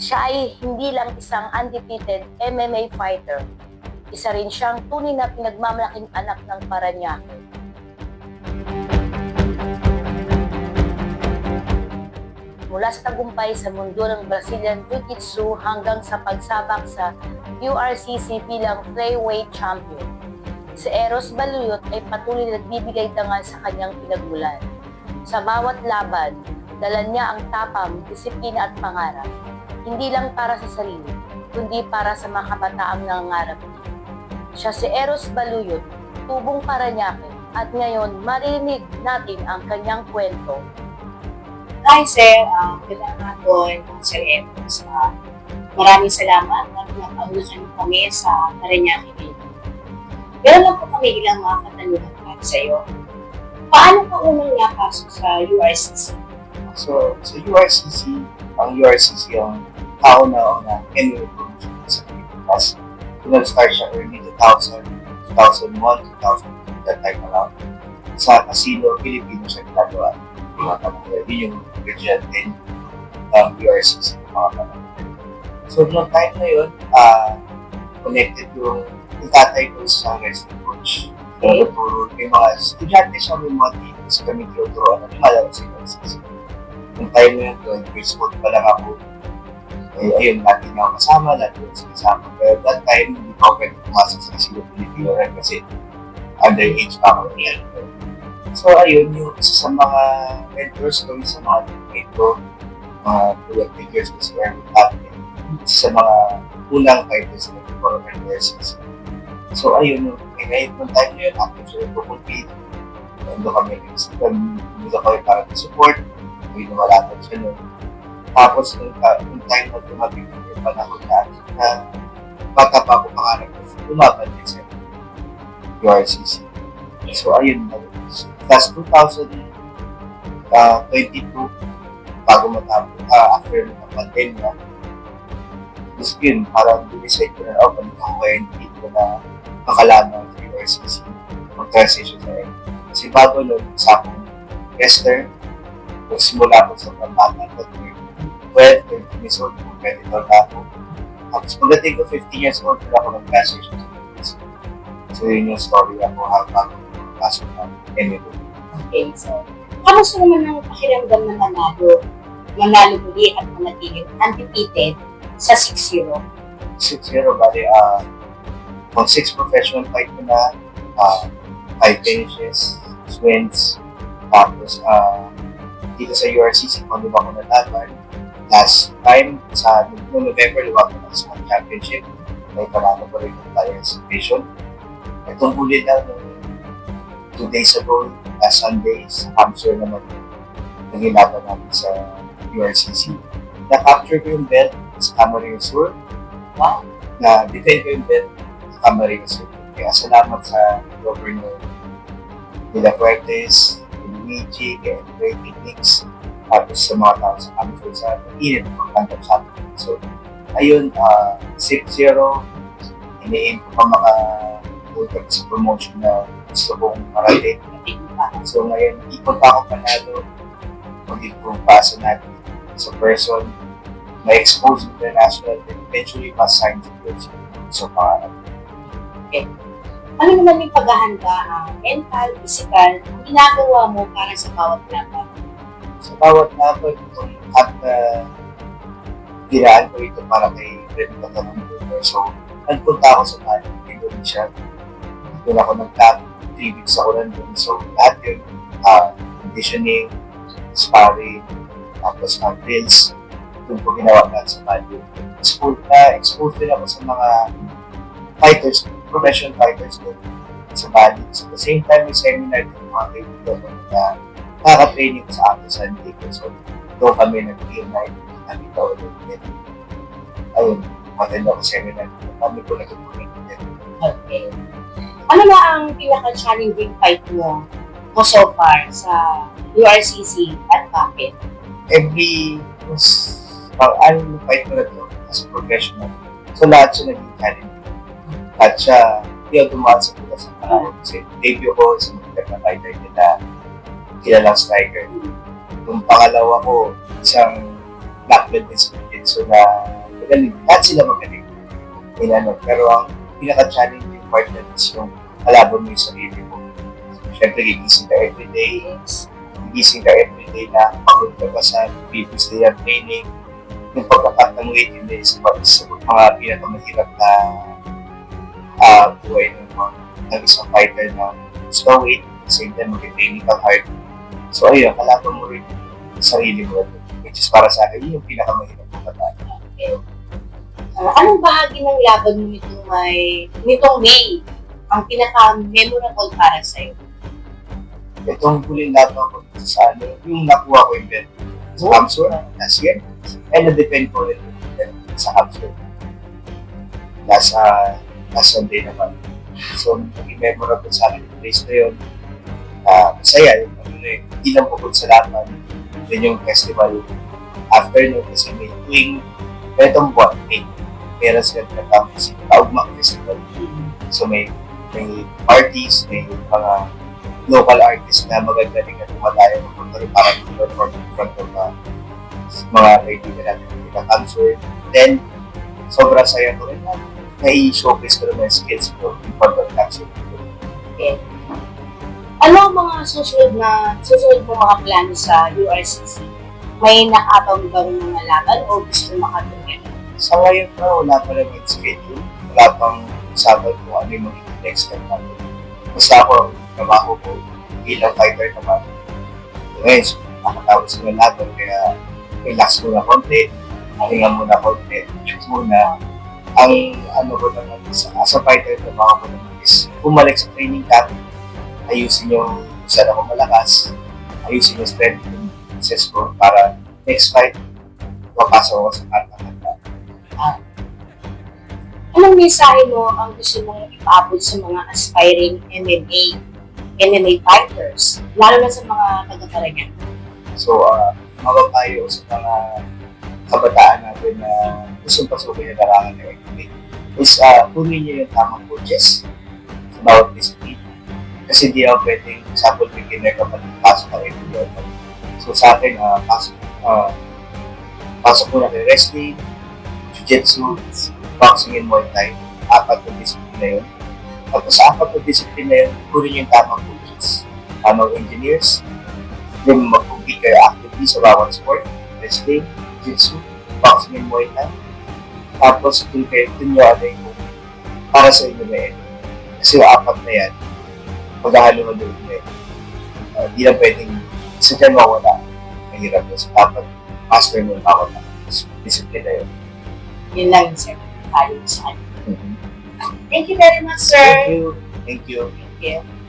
Siya ay hindi lang isang undefeated MMA fighter. Isa rin siyang tunay na pinagmamalaking anak ng Paranaque. Mula sa tagumpay sa mundo ng Brazilian Jiu-Jitsu hanggang sa pagsabak sa URCC bilang flyweight champion. Si Eros Baluyot ay patuloy na nagbibigay dangal sa kanyang pinagmulan. Sa bawat laban, dala niya ang tapang, disiplina at pangarap. Hindi lang para sa sarili, kundi para sa mga kabataang nangangarap din. Siya si Eros Baluyot, tubong Paranaque, at ngayon marinig natin ang kanyang kwento. Hi, sir. Uh, Magandang hapon, Sir Evans. Uh, maraming salamat at napaunahan kami sa Parañaque ngayon. Meron lang po kami ilang mga katanungan para sa iyo. Paano ka unang napasok sa URCC? So, sa URCC, ang URCC ang tao na na annual promotion sa Pilipinas. Nag-start siya early 2000, 2001, 2002, that time around. Sa Casino, Filipino siya ginagawa. Mga panahon. Yun yung original din ng URCC. Mga panahon. So, noong time na yun, ah, connected yung yung tatay ko sa wrestling coach. Okay. Tinuturo yung mga estudyante siya, may mga teams kami tinuturoan na lumalaro sa URCC. Yung time na yun, doon, grade school pa lang ako. Eh, ayun, lagi niya ako kasama, lagi ako kasama. Pero that time, hindi pa ako pwede pumasok sa Casino Filipino rin kasi underage pa ako niyan. So, ayun, yung isa sa mga mentors ko, sa mga teammate ko, mga project figures ko si Erwin Tapne, isa sa mga unang fighters na nagkaroon ng URCC. So, ayun, yung ngayon nung time na yun, siya nagpo-compete. Nando kami nag-isipin, dito kami para support hindi lumalapit siya nun. Tapos, nung, ta- nung time na dumating yung panahon na, na bata pa ako pangarap ko, lumaban din sa URCC. So, ayun na. Last 2022, bago matapos, ah, after ng pandemya, tapos yun, parang decide ko na, oh, balik ako kaya hindi ko na makalaman sa URCC, mag-transition sa. Kasi bago nun, sa akong wrestler, nagsimula ako sa pambata ko 12, 13 years old, competitor na ako. Tapos pagdating ko 15 years old, wala ako nag-transition sa fitness. So yun yung story ako habang pasok ng MMA. Okay, so, kamusta naman ang pakiramdam na manalo? Manalo muli at manatiling undefeated sa 6-0. 6-0, bali, ah, pang 6 professional fight ko na, ah, 5 finishes, 6 wins, tapos, ah, dito sa URCC, kung ba ako nalaban, last time, sa noong November, luwag ko na sa championship, may panalo ko rin Lions Division. Itong huli nung two days ago, last Sunday, sa Hamster naman, nagilaban namin sa URCC. Na-capture ko yung belt sa Camarines Sur. Wow. Na-defend ko yung belt sa Camarines Sur. Kaya salamat sa Governor Villa Fuertes, Luigi, kay Ray Techniques, tapos sa mga tao sa Camarines sa init ng pagtanggap sa atin. So, ayun, ah 6-0, ini-aim ko pa mga punta sa promotion na gusto kong marating. So ngayon, ikot pa ako panalo, mag-improve pa sa natin sa person, ma-expose international, and eventually pa-sign sa person. So, pangarap. Ano naman yung paghahanda, ah, mental, physical, ang ginagawa mo para sa bawat laban? Sa bawat laban, itong at na ginaan ko ito para kay Remy Katanong So, nagpunta ako sa Mali, Indonesia. Doon ako nag-top, 3 weeks ako nandun. So, lahat yun, ah, conditioning, sparring, tapos uh, drills, doon ko ginawa lahat sa Mali. Exposed na, exposed din ako sa mga fighters, professional fighters doon sa Bali. So, at the same time, may seminar din mga kaibigan ko na nakaka-training sa akin sa Antico. So, doon kami nag-unite, nakita ulit. Ayun, maganda ko seminar. Kami ko nag-connect din. Okay. Ano na ang pinaka-challenging fight mo mo so far sa URCC at bakit? Every, mas, pang ano fight ko na to as a professional. So, lahat siya naging challenge. Lahat siya, hindi ako dumaan sa puta sa panahon. Kasi debut ko sa mga na fighter nila, kilalang striker. Yung pangalawa ko, isang black belt din sa jiu-jitsu na magaling. Lahat sila magaling. Yun, ano. Pero ang pinaka-challenging part na is yung kalaban mo yung sarili mo. Siyempre, gigising ka everyday. Gigising ka everyday na pagod ka pa sa previous day ng training. Yung pagkakat ng waiting days, is mga pinakamahirap na ah buhay ng mga ng isang fighter na slow weight, at the same time ka hard. So ayun, kalaban mo rin yung sarili mo. Which is para sa akin, yun yung pinakamahirap na bataan. Okay. Ah, anong bahagi ng laban mo nitong may nitong May ang pinaka-memorable para sa iyo? Itong huling laban ko sa ano, yung nakuha ko yung belt sa Hamsur last year. And na-defend ko rin sa Hamsur. Last, uh, last Sunday naman. So, naging memorable sa akin yung place na yun. Ah, masaya yung ano na yun. Hindi lang bukod sa laban. Then yung festival after no, kasi may tuwing etong buwan, may meron sila tinatawag kasi Kaugmak Festival. So may may parties, may mga local artists na magagaling na tumatayo ng mga para perform in front of uh, mga kaibigan natin na concert. Then, sobrang saya ko rin na nai-showcase ko yung skills ko in front of concert. Ano ang mga susunod na susunod mo mga plano sa URCC? May nakatawag ba rin mga laban o gusto makatungin? Sa ngayon pa, wala pa rin yung schedule. Wala pang usapan kung ano yung magiging next step natin. Basta ako, trabaho ko bilang fighter naman. Ngayon, nakatawag sa mga laban, kaya relax muna konti, pahinga muna konti, muna. Ang ano ko naman, sa, as a fighter, trabaho ko naman is bumalik sa training camp, ayusin yung saan ako malakas, ayusin yung strength and weaknesses ko para next fight, mapasok ako sa kanta-kanta. Anong mensahe mo ang gusto mong ipaabot sa mga aspiring MMA, MMA fighters, lalo na sa mga taga-Parañaque? So, uh, mapapayo ko sa mga kabataan natin na gustong pasukin yung larangan ng MMA is uh, kunin niyo yung tamang coaches sa bawat discipline. Kasi di ako pwedeng, example, beginner ka pa pasok ka rin yun. So sa akin, uh, pasok, uh, pasok muna kay wrestling, jiu-jitsu, boxing and Muay Thai. Apat na discipline na yun. Tapos sa apat na discipline na yun, kunin yung tamang coaches, tamang engineers, yung mag-compete kayo actively sa bawat sport, wrestling, jiu-jitsu, boxing and Muay Thai. Tapos kung kayo, dun nyo ano yung para sa inyo na yun. Kasi yung apat na yan, maghahalo na doon na yun. Uh, di lang pwedeng isa dyan mawala. Mahirap na. So dapat master mo yung bawat discipline na yun. Yun lang yung sir. Tayo sa akin. Thank you very much, sir. Thank you. Thank you. Thank you.